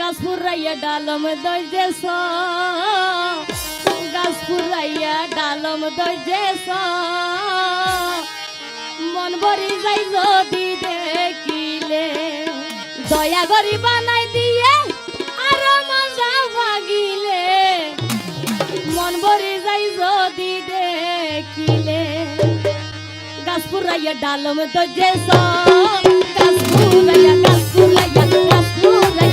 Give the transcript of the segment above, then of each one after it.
গাছ ফুরাইয়া ডালম দেশ গাছ ফুরাইয়া ডালম দইজেছ মন ভরি যাই যদি দেখিলে, দয়া করি বানাই দিয়ে আর মজা ভাগিলে। মন ভরি যাই যদি দেখিলে গাছ ফুরাইয়া ডালম দইজেছ গাছ ফুরাইয়া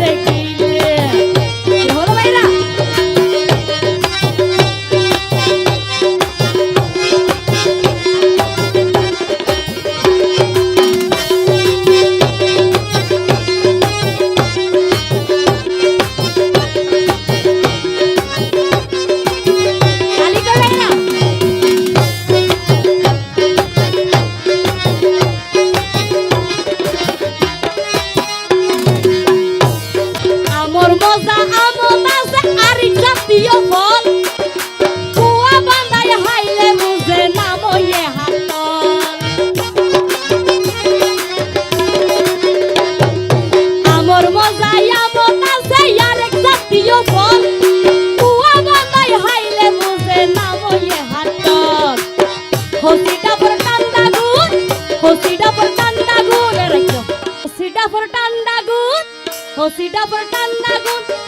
Take তাজা আম তাজা আর জাতীয় ফল কুয়া বান্দায় হাইলে বুঝে নাম ইয়ে আমর মজা আম তাজা আর জাতীয় ফল কুয়া বান্দায় হাইলে বুঝে নাম ইয়ে হাতল হসিটা ওসি ডাবল টান্না গো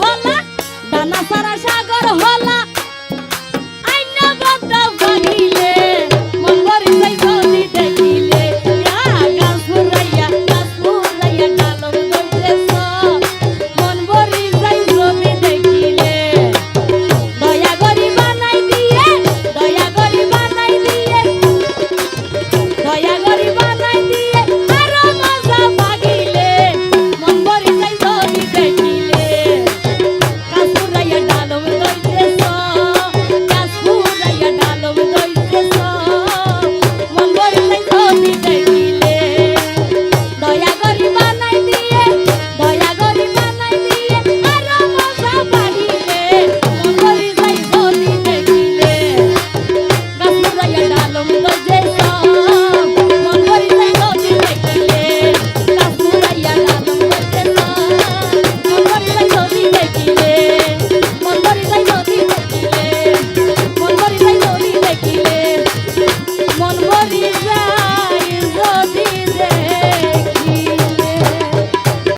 হলা দানা সারা